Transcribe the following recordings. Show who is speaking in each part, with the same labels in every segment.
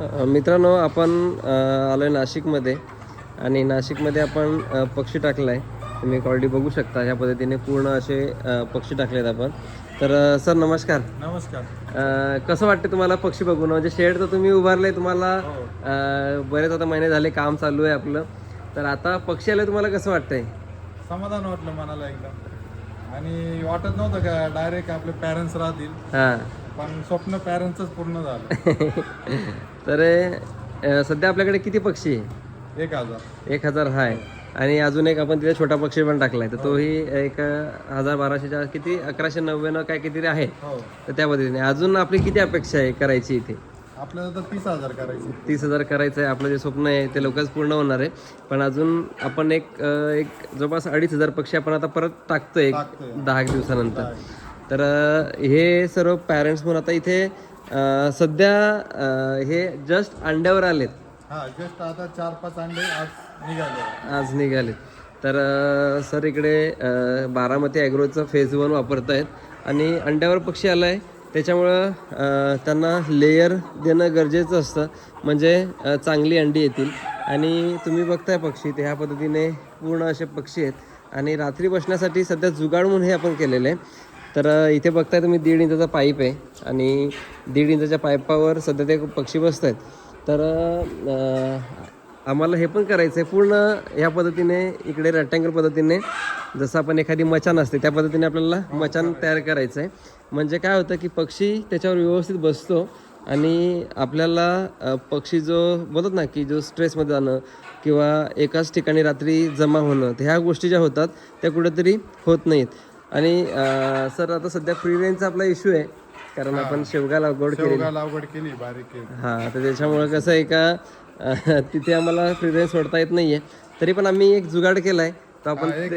Speaker 1: मित्रांनो आपण आलो आहे नाशिकमध्ये आणि नाशिकमध्ये आपण पक्षी टाकला आहे तुम्ही ऑलरेडी बघू शकता ह्या पद्धतीने पूर्ण असे पक्षी टाकलेत आपण. तर सर नमस्कार.
Speaker 2: नमस्कार.
Speaker 1: कसं वाटतं तुम्हाला पक्षी बघून? म्हणजे शेड तर तुम्ही उभारले तुम्हाला अ, बरेच आता महिने झाले काम चालू आहे आपलं. तर आता पक्षी आले तुम्हाला कसं वाटतंय?
Speaker 2: समाधान वाटलं मनाला एकदम. आणि वाटत नव्हतं का डायरेक्ट आपले पॅरेंट्स राहतील.
Speaker 1: हां.
Speaker 2: पण स्वप्न पॅरेंट्सच पूर्ण झालं.
Speaker 1: तर अ, सध्या आपल्याकडे किती पक्षी आहे?
Speaker 2: एक हजार.
Speaker 1: एक हजार आहे आणि अजून एक आपण तिथे छोटा पक्षी पण टाकलाय. तर तोही एक हजार बाराशेच्या किती अकराशे नव्याण्णव काय किती आहे.
Speaker 2: हो.
Speaker 1: तर त्या पद्धतीने. अजून आपली किती अपेक्षा आहे करायची इथे?
Speaker 2: आपल्याला तर तीस हजार करायचे.
Speaker 1: तीस हजार करायचं आहे. आपलं जे स्वप्न आहे ते लवकरच पूर्ण होणार आहे. पण अजून आपण एक अं, एक जवळपास अडीच हजार पक्षी आपण आता परत टाकतोय एक
Speaker 2: टाकतोय.
Speaker 1: दहा एक दिवसानंतर. तर अं, हे सर्व पॅरेंट्स म्हणून आता इथे अं, सध्या अं, हे जस्ट अंड्यावर आलेत.
Speaker 2: हा जस्ट आता चार पाच अंडे आज निघाले.
Speaker 1: आज निघाले तर अ, सर इकडे अ, बारामती ॲग्रोचं फेज वन वापरत आहेत आणि अंड्यावर पक्षी आला आहे त्याच्यामुळं अ, त्यांना लेयर देणं गरजेचं असतं. म्हणजे अ, चांगली अंडी येतील. आणि तुम्ही बघताय पक्षी ते ह्या पद्धतीने पूर्ण असे पक्षी आहेत. आणि रात्री बसण्यासाठी सध्या जुगाड म्हणून हे आपण केलेलं आहे. तर इथे बघताय तुम्ही दीड इंचाचा पाईप आहे आणि दीड इंचाच्या पाईपावर सध्या ते पक्षी बसत आहेत तर आम्हाला हे पण करायचं आहे पूर्ण ह्या पद्धतीने इकडे रेक्टँगल पद्धतीने जसं आपण एखादी मचान असते त्या पद्धतीने आपल्याला मचान तयार करायचं आहे म्हणजे काय होतं की पक्षी त्याच्यावर व्यवस्थित बसतो आणि आपल्याला पक्षी जो बोलत ना की जो स्ट्रेसमध्ये जाणं किंवा एकाच ठिकाणी रात्री जमा होणं ह्या गोष्टी ज्या होतात त्या कुठेतरी होत नाहीत. आणि सर आता सध्या फ्री रेंजचा आपला इश्यू आहे. कारण आपण शेवगा लागवड केली
Speaker 2: शेवगा लागवड केली बारीक केली.
Speaker 1: हा तर त्याच्यामुळं कसं आहे का तिथे आम्हाला फ्री रेंज सोडता येत नाहीये. तरी पण आम्ही एक जुगाड केलाय. तर आपण
Speaker 2: एक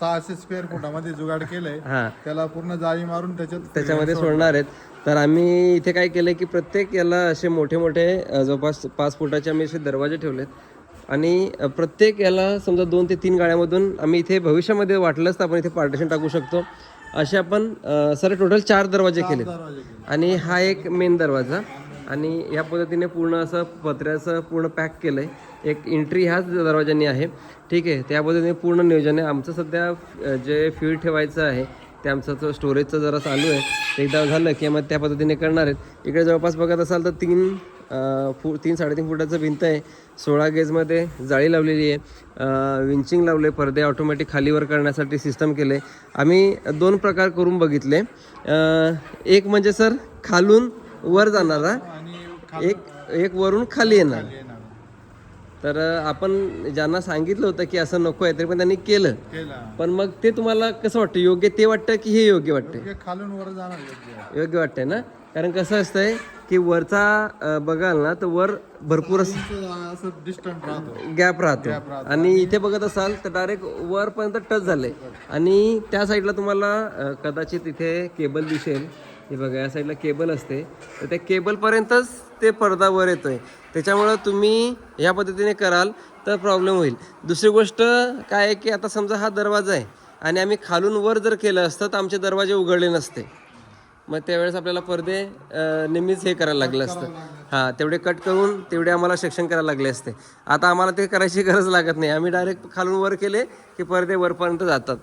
Speaker 2: सहाशे स्क्वेअर फुटामध्ये जुगाड केलंय.
Speaker 1: हा.
Speaker 2: त्याला पूर्ण जाळी मारून त्याच्यात
Speaker 1: त्याच्यामध्ये सोडणार. आहेत. तर आम्ही इथे काय केलंय की प्रत्येक याला असे मोठे मोठे जवळपास पाच फुटाचे आम्ही असे दरवाजे ठेवलेत. आणि प्रत्येक याला समजा दोन ते तीन गाड्यामधून आम्ही इथे भविष्यामध्ये वाटलंच तर आपण इथे पार्टिशन टाकू शकतो. असे आपण सर टोटल चार दरवाजे
Speaker 2: केले
Speaker 1: आणि हा एक मेन दरवाजा. आणि या पद्धतीने पूर्ण असं पत्र्याचं पूर्ण पॅक केलं आहे एक एंट्री ह्याच दरवाजाने आहे. ठीक आहे त्या पद्धतीने पूर्ण नियोजन आहे. आमचं सध्या जे फीड ठेवायचं आहे ते आमचं तो स्टोरेजचं जरा चालू आहे ते एकदा झालं की मग त्या पद्धतीने करणार आहेत. इकडे जवळपास बघत असाल तर तीन फू तीन साडेतीन फुटाचं भिंत आहे. सोळा गेजमध्ये जाळी लावलेली आहे. विंचिंग लावले पडदे ऑटोमॅटिक खालीवर करण्यासाठी सिस्टम केले. आम्ही दोन प्रकार करून बघितले. एक म्हणजे सर खालून वर जाणारा.
Speaker 2: आणि
Speaker 1: एक एक वरून खाली येणार. तर आपण ज्यांना सांगितलं होतं की असं नको आहे तरी पण त्यांनी केलं. पण मग ते तुम्हाला कसं वाटतं? योग्य ते वाटतं की हे योग्य वाटतं
Speaker 2: हे खालून वर जाणार. योग्य
Speaker 1: वाटतंय ना? कारण कसं असतंय की वरचा अ, बघाल ना तर वर भरपूर असं
Speaker 2: राहतो.
Speaker 1: गॅप राहतो. आणि इथे बघत असाल तर डायरेक्ट वरपर्यंत टच झालंय. आणि त्या साईडला तुम्हाला अ, कदाचित इथे केबल दिसेल. हे बघा या साईडला केबल असते. तर त्या केबलपर्यंतच ते पडदा वर येतोय. त्याच्यामुळं तुम्ही या पद्धतीने कराल तर प्रॉब्लेम होईल. दुसरी गोष्ट काय आहे की आता समजा हा दरवाजा आहे आणि आम्ही खालून वर जर केलं असतं तर आमचे दरवाजे उघडले नसते. मग त्यावेळेस आपल्याला पडदे नेहमीच हे करायला लागलं असतं. हां तेवढे कट करून तेवढे आम्हाला सेक्शन करायला लागले असते. आता आम्हाला ते करायची गरज लागत नाही. आम्ही डायरेक्ट खालून वर केले की पडदे वरपर्यंत जातात.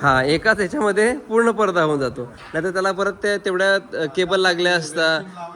Speaker 1: हां एकाच ह्याच्यामध्ये पूर्ण पडदा होऊन जातो. नाहीतर त्याला परत ते तेवढ्या केबल लागल्या असता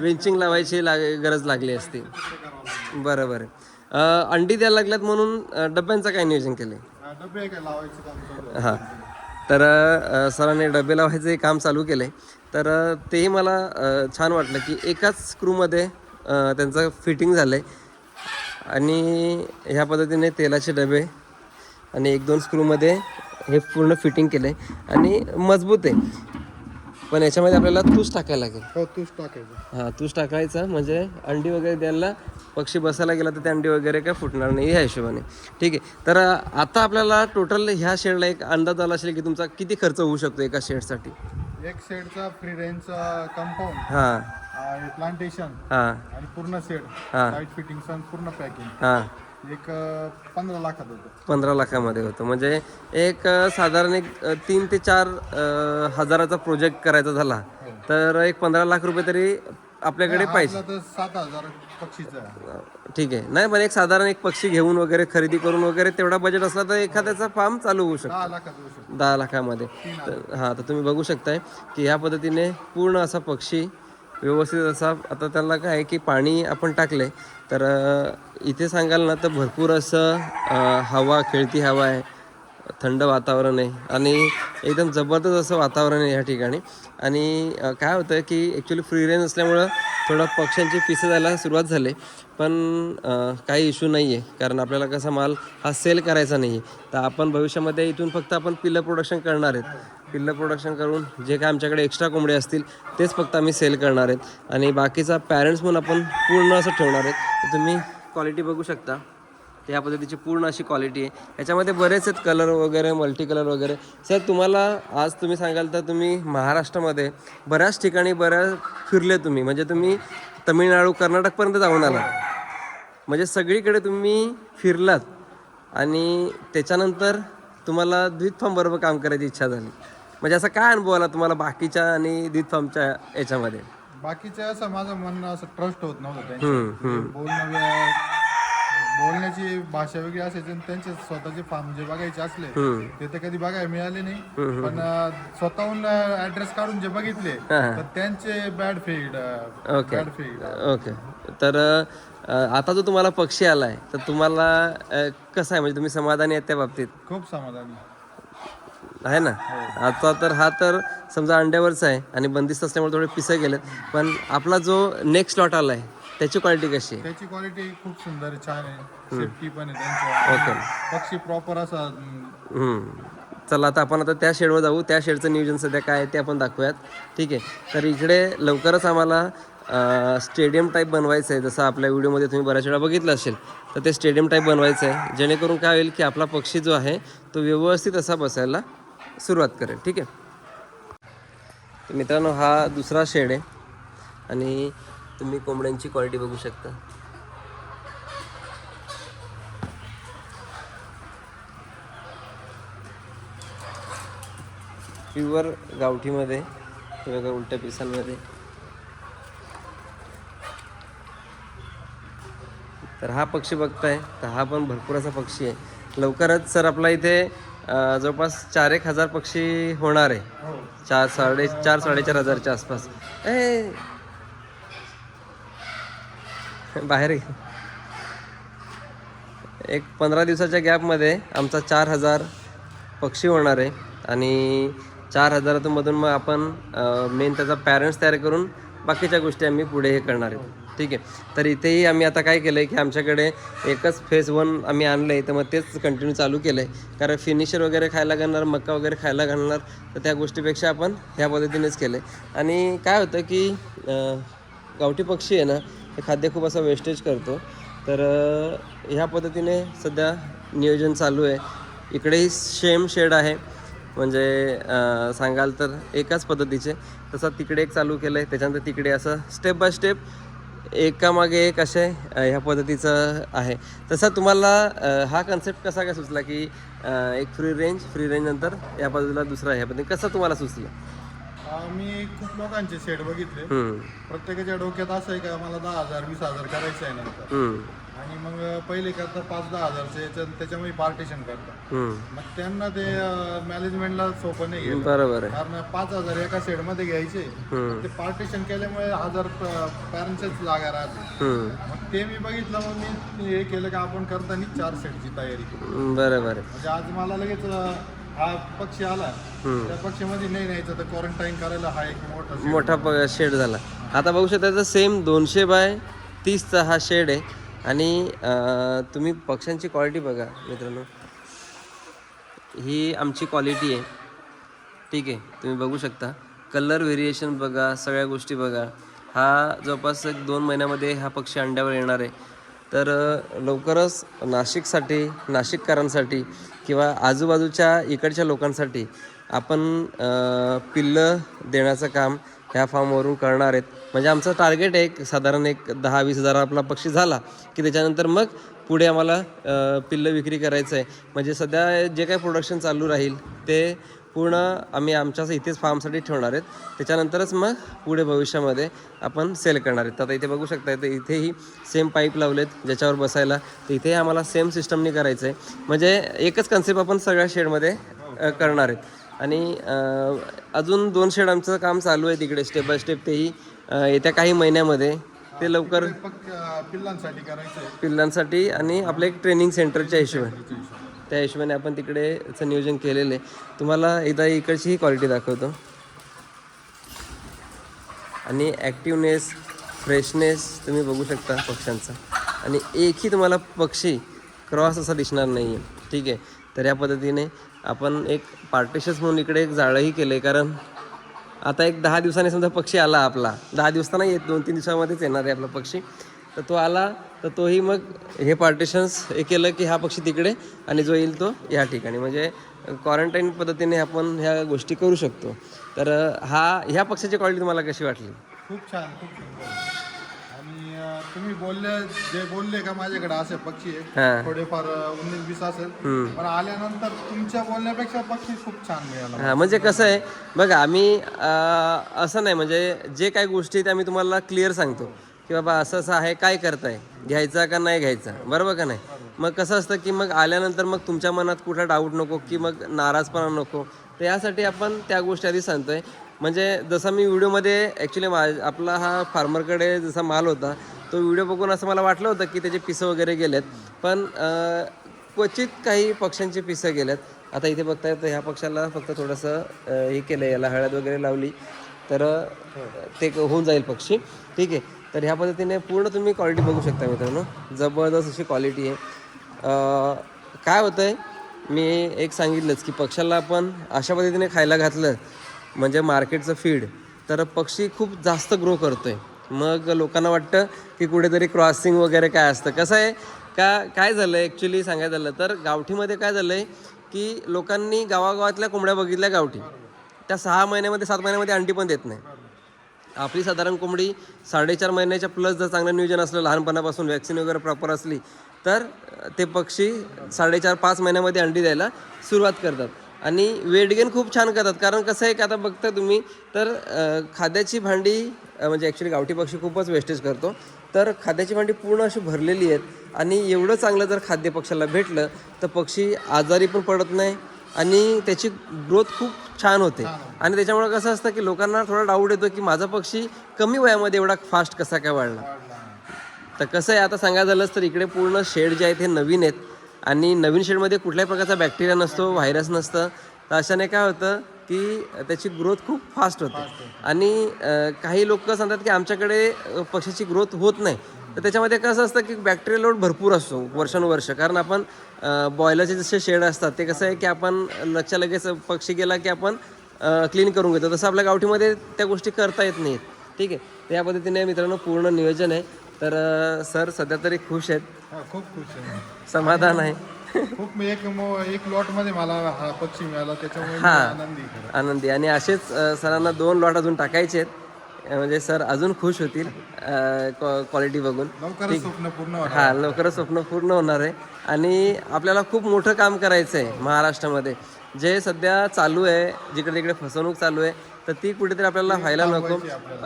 Speaker 1: विंचिंग लावायची लाग गरज लागली असती. बरं बरं अंडी द्यायला लागल्यात म्हणून डब्यांचं काय नियोजन केलं
Speaker 2: हा,
Speaker 1: तर सरांनी डबे लावायचं हे काम चालू केलं आहे तर तेही मला छान वाटलं की एकाच स्क्रूमध्ये त्यांचं फिटिंग झालं आहे आणि ह्या पद्धतीने तेलाचे डबे आणि एक दोन स्क्रूमध्ये हे पूर्ण फिटिंग केलं आहे आणि मजबूत आहे. पण याच्यामध्ये आपल्याला तूच टाकायला लागेल.
Speaker 2: हो तूच टाकायचं.
Speaker 1: हां तूच टाकायचा म्हणजे अंडी वगैरे द्यायला पक्षी बसायला गेला तर ते अंडी वगैरे काय फुटणार नाही ह्या हिशोबाने. ठीक आहे. तर आता आपल्याला टोटल ह्या शेडला एक अंदाज आला असेल की तुमचा किती खर्च होऊ शकतो एका शेडसाठी?
Speaker 2: एक शेडचा फ्री रेंजचा कंपाऊंड
Speaker 1: हां.
Speaker 2: प्लांटेशन
Speaker 1: हां.
Speaker 2: आणि पूर्ण शेड
Speaker 1: हा.
Speaker 2: लाइट फिटिंग पूर्ण पॅकिंग
Speaker 1: हां.
Speaker 2: एक पंधरा लाखात होतं.
Speaker 1: पंधरा लाखामध्ये होतं. म्हणजे एक साधारण एक तीन ते चार हजाराचा प्रोजेक्ट करायचा झाला तर एक पंधरा लाख रुपये तरी आपल्याकडे पाहिजे.
Speaker 2: सात हजार पक्षीचा.
Speaker 1: ठीक आहे. नाही पण एक साधारण एक पक्षी घेऊन वगैरे खरेदी करून वगैरे तेवढा बजेट असला तर एखाद्याचा फार्म चालू होऊ शकतो.
Speaker 2: दहा
Speaker 1: लाखामध्ये. तर हां तर तुम्ही बघू शकताय की ह्या पद्धतीने पूर्ण असा पक्षी व्यवस्थित असा आता त्याला काय आहे की पाणी आपण टाकले तर इथे सांगाल ना तर भरपूर असं हवा खेळती हवा आहे. थंड वातावरण आहे. आणि एकदम जबरदस्त असं वातावरण आहे ह्या ठिकाणी. आणि काय होतं की ॲक्च्युली फ्री रेंज असल्यामुळं थोडं पक्ष्यांची पिसं जायला सुरुवात झाली. पण काही इश्यू नाही आहे कारण आपल्याला कसा माल हा सेल करायचा नाही आहे तर आपण भविष्यामध्ये इथून फक्त आपण पिलं प्रोडक्शन करणार आहेत. पिल्लं प्रोडक्शन करून जे काय आमच्याकडे एक्स्ट्रा कोंबडे असतील तेच फक्त आम्ही सेल करणार आहेत. आणि बाकीचा पॅरेंट्स म्हणून आपण पूर्ण असं ठेवणार आहेत. तुम्ही क्वालिटी बघू शकता. त्या पद्धतीची पूर्ण अशी क्वालिटी आहे. याच्यामध्ये बरेच आहेत कलर वगैरे मल्टी कलर वगैरे. सर तुम्हाला आज तुम्ही सांगाल तर तुम्ही महाराष्ट्रामध्ये बऱ्याच ठिकाणी बऱ्याच फिरले तुम्ही. म्हणजे तुम्ही तमिळनाडू कर्नाटकपर्यंत जाऊन आला म्हणजे सगळीकडे तुम्ही फिरलात. आणि त्याच्यानंतर तुम्हाला द्वित फार्म बरोबर काम करायची इच्छा झाली. म्हणजे असा काय अनुभव आला तुम्हाला बाकीच्या आणि फार्मच्या याच्यामध्ये?
Speaker 2: बाकीचं असं माझं म्हणणं असं ट्रस्ट होत नव्हतं त्यांचं
Speaker 1: हम्म.
Speaker 2: बोलणं बोलण्याची भाषा वेगळी असायची आणि त्यांचे स्वतःचे फार्म जे बघायचे असले. ते तर कधी बघायला मिळाले नाही. पण स्वतःहून ऍड्रेस काढून जे बघितले. तर त्यांचे bad feed
Speaker 1: okay
Speaker 2: bad feed
Speaker 1: okay तर आता जो तुम्हाला पक्षी आलाय तर तुम्हाला कसं आहे? म्हणजे तुम्ही समाधानी आहेत त्या बाबतीत?
Speaker 2: खूप समाधानी.
Speaker 1: आहे ना? आता तर हा तर समजा अंड्यावरचा आहे आणि बंदिस्त असल्यामुळे थोडे पिसं गेलेत. पण आपला जो नेक्स्ट लॉट आलाय त्याची क्वालिटी कशी आहे?
Speaker 2: त्याची क्वालिटी खूप सुंदर आहे, छान आहे. सेफ्टी पण आहे त्यांचं.
Speaker 1: ओके.
Speaker 2: पक्षी प्रॉपर असा
Speaker 1: हम्म. चला आता आपण आता त्या शेडवर जाऊ. त्या शेडचं नियोजन सध्या काय आहे ते आपण दाखवूयात. ठीक आहे. तर इकडे लवकरच आम्हाला स्टेडियम टाईप बनवायचं आहे जसं आपल्या व्हिडिओमध्ये तुम्ही बऱ्याच वेळा बघितलं असेल तर ते स्टेडियम टाईप बनवायचं आहे जेणेकरून काय होईल की आपला पक्षी जो आहे तो व्यवस्थित असा बसायला सुरुवात करेल ठीक आहे? तर मित्रांनो हा दुसरा शेड आहे आणि तुम्ही कोंबड्यांची क्वालिटी बघू शकता. प्युअर गावठीमध्ये हे बघा उलट्या पिसांमध्ये. तर हा पक्षी बघताय तर हा पण भरपूर असा पक्षी आहे. लवकरच सर आपला इथे जवळपास चार एक हजार पक्षी होणार आहे.
Speaker 2: हो.
Speaker 1: चार साडे चार साडेचार हजारच्या आसपास. ए! बाहेर. एक पंधरा दिवसाच्या गॅपमध्ये आमचा चार हजार पक्षी होणार आहे आणि चार हजारातून मधून मग आपण मेन त्याचा पॅरेंट्स तयार करून बाकीच्या गोष्टी आम्ही पुढे हे करणार आहेत. ठीक आहे. तर इथेही आम्ही आता काय केलं आहे की आमच्याकडे एकच फेज वन आम्ही आणलं आहे तर मग तेच कंटिन्यू चालू केलं आहे कारण फिनिशर वगैरे खायला घालणार मक्का वगैरे खायला घालणार तर त्या गोष्टीपेक्षा आपण ह्या पद्धतीनेच केलं आहे आणि काय होतं की गावठी पक्षी आहे ना हे खाद्य खूप असं वेस्टेज करतो. तर ह्या पद्धतीने सध्या नियोजन चालू आहे. इकडेही सेम शेड आहे. म्हणजे सांगाल तर एकाच पद्धतीचे. तसं तिकडे एक चालू केलं आहे त्याच्यानंतर तिकडे असं स्टेप बाय स्टेप एकामागे एक असे ह्या पद्धतीचं आहे. तसा तुम्हाला हा कन्सेप्ट कसा काय सुचला की एक फ्री रेंज फ्री रेंज नंतर या बाजूला दुसरा ह्या पद्धतीने कसा तुम्हाला सुचला?
Speaker 2: मी खूप लोकांचे शेड बघितले. प्रत्येकाच्या डोक्यात असं आहे का मला दहा हजार वीस हजार करायचं आहे नंतर आणि मग पहिले करता पाच दहा हजारचे याच्यात त्याच्यामध्ये पार्टिशन करतात.
Speaker 1: हम्म.
Speaker 2: मग त्यांना ते मॅनेजमेंटला सोपं नाही गेलं.
Speaker 1: बरोबर आहे.
Speaker 2: कारण पाच हजार एका शेडमध्ये घ्यायचे.
Speaker 1: हम्म,
Speaker 2: ते पार्टिशन केल्यामुळे हजार पॅरेंट्सच लागा राहते.
Speaker 1: हम्म.
Speaker 2: मग ते मी बघितलं मग मी हे केलं का आपण करताना चार सेटची तयारी
Speaker 1: बरोबर आहे.
Speaker 2: म्हणजे आज मला लगेच अं, हा पक्षी आला.
Speaker 1: हम्म.
Speaker 2: त्या पक्षीमध्ये नाही न्यायचं तर क्वारंटाईन करायला हा एक मोठा.
Speaker 1: मोठा शेड. झाला. आता बघू शकता सेम दोनशे बाय तीसचा हा शेड आहे. आणि तुम्ही पक्ष्यांची क्वालिटी बघा मित्रांनो. ही आमची क्वालिटी आहे. ठीक आहे तुम्ही बघू शकता. कलर व्हेरिएशन बघा सगळ्या गोष्टी बघा. हा जवळपास एक दोन महिन्यामध्ये हा पक्षी अंड्यावर येणार आहे. तर लवकरच नाशिकसाठी नाशिककरांसाठी किंवा आजूबाजूच्या इकडच्या लोकांसाठी आपण पिल्लं देण्याचं काम ह्या फार्मवरून करणार आहेत. म्हणजे आमचं टार्गेट आहे एक साधारण एक दहा वीस हजार आपला पक्षी झाला की त्याच्यानंतर मग पुढे आम्हाला पिल्लं विक्री करायचं आहे म्हणजे सध्या जे काही प्रोडक्शन चालू राहील ते पूर्ण आम्ही आमच्याच इथेच फार्मसाठी ठेवणार आहेत. त्याच्यानंतरच मग पुढे भविष्यामध्ये आपण सेल करणार आहेत. तर आता इथे बघू शकता तर इथेही सेम पाईप लावलेत ज्याच्यावर बसायला. तर इथेही आम्हाला सेम सिस्टमने करायचं आहे म्हणजे एकच कन्सेप्ट आपण सगळ्या शेडमध्ये करणार आहेत. आणि अजून दोन शेड आमचं काम चालू आहे तिकडे स्टेप बाय स्टेप तेही येत्या काही महिन्यामध्ये ते लवकर
Speaker 2: पिल्लांसाठी करायचं
Speaker 1: पिल्लांसाठी आणि आपलं एक ट्रेनिंग सेंटरच्या हिशोबाने. त्या हिशोबाने आपण तिकडेचं नियोजन केलेलं आहे. तुम्हाला एकदा इकडचीही क्वालिटी दाखवतो. आणि ॲक्टिवनेस फ्रेशनेस तुम्ही बघू शकता पक्ष्यांचा. आणि एकही तुम्हाला पक्षी क्रॉस असा दिसणार नाही आहे ठीक आहे? तर या पद्धतीने आपण एक पार्टिशन्स म्हणून इकडे एक जाळंही केलं आहे कारण आता एक दहा दिवसांनी समजा पक्षी आला आपला. दहा दिवस तर नाही येत दोन तीन दिवसामध्येच येणार आहे आपला पक्षी. तर तो आला तर तोही मग हे पार्टिशन्स हे केलं की हा पक्षी तिकडे आणि जो येईल तो या ठिकाणी. म्हणजे क्वारंटाईन पद्धतीने आपण ह्या गोष्टी करू शकतो. तर हा ह्या पक्षाची क्वालिटी तुम्हाला कशी वाटली?
Speaker 2: खूप छान खूप तुम्ही बोलले जे बोलले का माझ्याकडे असे पक्षी आहे थोडेफार उन्नीस वीस असेल. पण आल्यानंतर तुमच्या बोलण्यापेक्षा पक्षी खूप छान मिळाला.
Speaker 1: हां म्हणजे कसं आहे बघा आम्ही असं नाही म्हणजे जे काही गोष्टी आहेत आम्ही तुम्हाला क्लिअर सांगतो. की बाबा असं असं आहे काय करताय? घ्यायचा का नाही घ्यायचा? बरोबर का नाही? मग कसं असतं की मग आल्यानंतर मग तुमच्या मनात कुठं डाऊट नको की मग नाराजपणा नको. तर यासाठी आपण त्या गोष्टी आधी सांगतोय. म्हणजे जसं मी व्हिडिओमध्ये ॲक्च्युली मा आपला हा फार्मरकडे जसा माल होता तो व्हिडिओ बघून असं मला वाटलं होतं की त्याचे पिसं वगैरे गेलेत. पण क्वचित काही पक्ष्यांचे पिसं गेलेत. आता इथे बघताय तर ह्या पक्षाला फक्त थोडंसं हे केलं याला हळद वगैरे लावली तर ते क- होऊन जाईल पक्षी. ठीक आहे. तर ह्या पद्धतीने पूर्ण तुम्ही क्वालिटी बघू शकता मित्रांनो. जबरदस्त अशी क्वालिटी आहे. काय होतं आहे मी एक सांगितलंच की पक्षाला आपण अशा पद्धतीने खायला घातलं म्हणजे मार्केटचं फीड तर पक्षी खूप जास्त ग्रो करतो आहे मग लोकांना वाटतं की कुठेतरी क्रॉसिंग वगैरे काय असतं. कसं आहे? का काय झालं आहे ॲक्च्युली सांगायचं झालं तर गावठीमध्ये काय झालं आहे की लोकांनी गावागावातल्या कोंबड्या बघितल्या गावठी. त्या सहा महिन्यामध्ये सात महिन्यामध्ये अंडी पण देत नाही. आपली साधारण कोंबडी साडेचार महिन्याच्या प्लस जर चांगलं नियोजन असलं लहानपणापासून वॅक्सिन वगैरे प्रॉपर असली तर ते पक्षी साडेचार पाच महिन्यामध्ये अंडी द्यायला सुरुवात करतात. आणि वेट गेन खूप छान करतात. कारण कसं आहे की आता बघता तुम्ही तर खाद्याची भांडी म्हणजे ॲक्च्युली गावठी पक्षी खूपच वेस्टेज करतो. तर खाद्याची भांडी पूर्ण अशी भरलेली आहेत आणि एवढं चांगलं जर खाद्य पक्षाला भेटलं तर पक्षी आजारी पण पडत नाही आणि त्याची ग्रोथ खूप छान होते. आणि त्याच्यामुळे कसं असतं की लोकांना थोडा डाऊट येतो की माझा पक्षी कमी वयामध्ये एवढा फास्ट कसा काय वाढला. तर कसं आहे आता सांगायचं झालंच तर इकडे पूर्ण शेड जे आहेत हे नवीन आहेत. आणि नवीन शेडमध्ये कुठल्याही प्रकारचा बॅक्टेरिया नसतो व्हायरस नसतं. तर अशाने काय होतं की त्याची ग्रोथ खूप फास्ट होते. आणि काही लोक सांगतात की आमच्याकडे पक्षीची ग्रोथ होत नाही. तर त्याच्यामध्ये कसं असतं की बॅक्टेरियल लोड भरपूर असतो वर्षानुवर्ष. कारण आपण बॉयलरचे जसे शेड असतात ते कसं आहे की आपण लक्ष लगेच पक्षी गेला की आपण क्लीन करून घेतो. तसं आपल्या गावठीमध्ये त्या गोष्टी करता येत नाहीत. ठीक आहे? तर या पद्धतीने मित्रांनो पूर्ण नियोजन आहे. तर सर सध्या तरी खुश आहेत.
Speaker 2: खूप खुश आहे
Speaker 1: समाधान आहे.
Speaker 2: खूप मी एक एक लॉटमध्ये मला हा पक्षी मिळाला त्याच्यामुळे मी
Speaker 1: हा.
Speaker 2: आनंदी.
Speaker 1: आनंदी. आणि असेच सरांना दोन लॉट अजून टाकायचे आहेत. म्हणजे सर अजून खुश होतील क्वालिटी बघून.
Speaker 2: लवकरच स्वप्न पूर्ण होणार
Speaker 1: हा लवकरच स्वप्न पूर्ण होणार आहे. आणि आपल्याला खूप मोठं काम करायचं आहे महाराष्ट्रामध्ये. जे सध्या चालू आहे जिकडे तिकडे फसवणूक चालू आहे तर ती कुठेतरी आपल्याला व्हायला नको.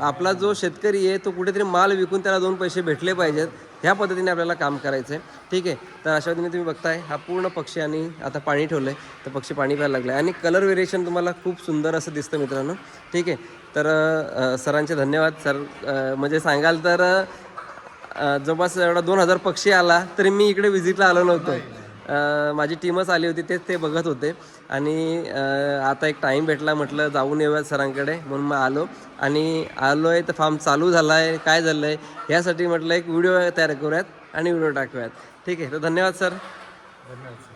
Speaker 1: आपला जो शेतकरी आहे तो कुठेतरी माल विकून त्याला दोन पैसे भेटले पाहिजेत. ह्या पद्धतीने आपल्याला काम करायचं आहे ठीक आहे? तर अशा पद्धतीने तुम्ही बघताय हा पूर्ण पक्षी आणि आता पाणी ठेवलं आहे तर पक्षी पाणी प्यायला लागलं आहे आणि कलर व्हेरिएशन तुम्हाला खूप सुंदर असं दिसतं मित्रांनो. ठीक आहे? तर सरांचे धन्यवाद. सर म्हणजे सांगाल तर जवळपास एवढा दोन हजार पक्षी आला तरी मी इकडे व्हिजिटला आलो नव्हतो. माझी टीमच आली होती तेच ते बघत होते. आणि आता एक टाईम भेटला म्हटलं जाऊन येऊयात सरांकडे म्हणून मग आलो. आणि आलो आहे तर फार्म चालू झाला आहे काय झालं आहे यासाठी म्हटलं एक व्हिडिओ तयार करूयात आणि व्हिडिओ टाकूयात. ठीक आहे तर धन्यवाद सर.
Speaker 2: धन्यवाद